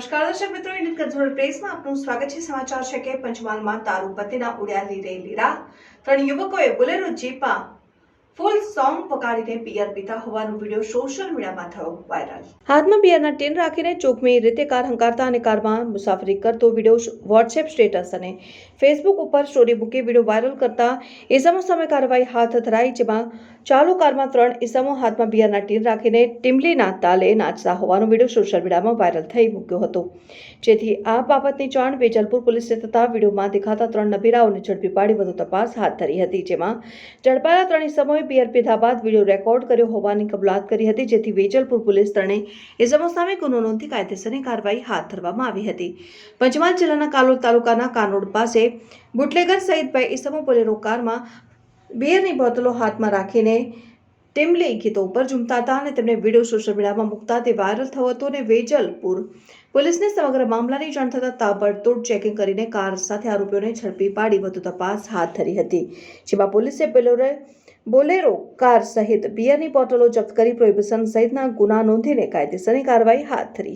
નમસ્કાર દર્શક મિત્રો ઇન્ડિયન કન્ઝ્યુમર પ્રેસમાં આપનું સ્વાગત છે. સમાચાર છે કે પંચમહાલમાં દારૂ પત્તીના ઉડ્યા લીરે લીરા. ત્રણ યુવકોએ બોલેરો જીપમાં ફૂલ સોંગ વગાડીને પિયર પીતા હોવાનો વીડિયો સોશિયલ મીડિયામાં થયો વાયરલ. હાથમાં પિયરના ટીન રાખીને ચોકમી રીતે કાર હંકારતા અને કારમાં મુસાફરી કરતો વીડિયો વોટ્સએપ સ્ટેટસ અને ફેસબુક ઉપર સ્ટોરી મૂકી વીડિયો વાયરલ કરતા ઇસમો સામે કાર્યવાહી હાથ ધરાઈ જેમાં ચાલુ કારમાં ત્રણ ઇસમો હાથમાં બિયરના ટીન રાખીને ટીમલીના તાલે નાચતા હોવાનો વીડિયો સોશિયલ મીડિયામાં વાયરલ થઈ મૂક્યો હતો. જેથી આ બાબતની જાણ વેજલપુર પોલીસને થતાં વિડીયોમાં દેખાતા ત્રણ નબીરાઓને ઝડપી પાડી વધુ તપાસ હાથ ધરી હતી, જેમાં ઝડપાયેલા ત્રણ ઇસમોએ બિયર પીધા બાદ વીડિયો રેકોર્ડ કર્યો હોવાની કબૂલાત કરી હતી, જેથી વેજલપુર પોલીસ ત્રણેય ઇસમો સામે ગુનો નોંધી કાયદેસરની કાર્યવાહી હાથ ધરવામાં આવી હતી. પંચમહાલ જિલ્લાના કાલોલ તાલુકાના કાનોડ પાસે બુટલેગર સહિત બે ઇસમો બોલેરો કારમાં બિયરની બોટલો હાથમાં રાખીને ટીમલી ગીતો ઉપર ઝૂમતા હતા અને તેમને વીડિયો સોશિયલ મીડિયામાં મૂકતા તે વાયરલ થયો હતો અને વેજલપુર પોલીસને સમગ્ર મામલાની જાણ થતાં તાબડતોડ ચેકિંગ કરીને કાર સાથે આરોપીઓને ઝડપી પાડી વધુ તપાસ હાથ ધરી હતી, જેમાં પોલીસે બોલેરો બોલેરો કાર સહિત બિયરની બોટલો જપ્ત કરી પ્રોહિબિશન સહિતના ગુના નોંધીને કાયદેસરની કાર્યવાહી હાથ ધરી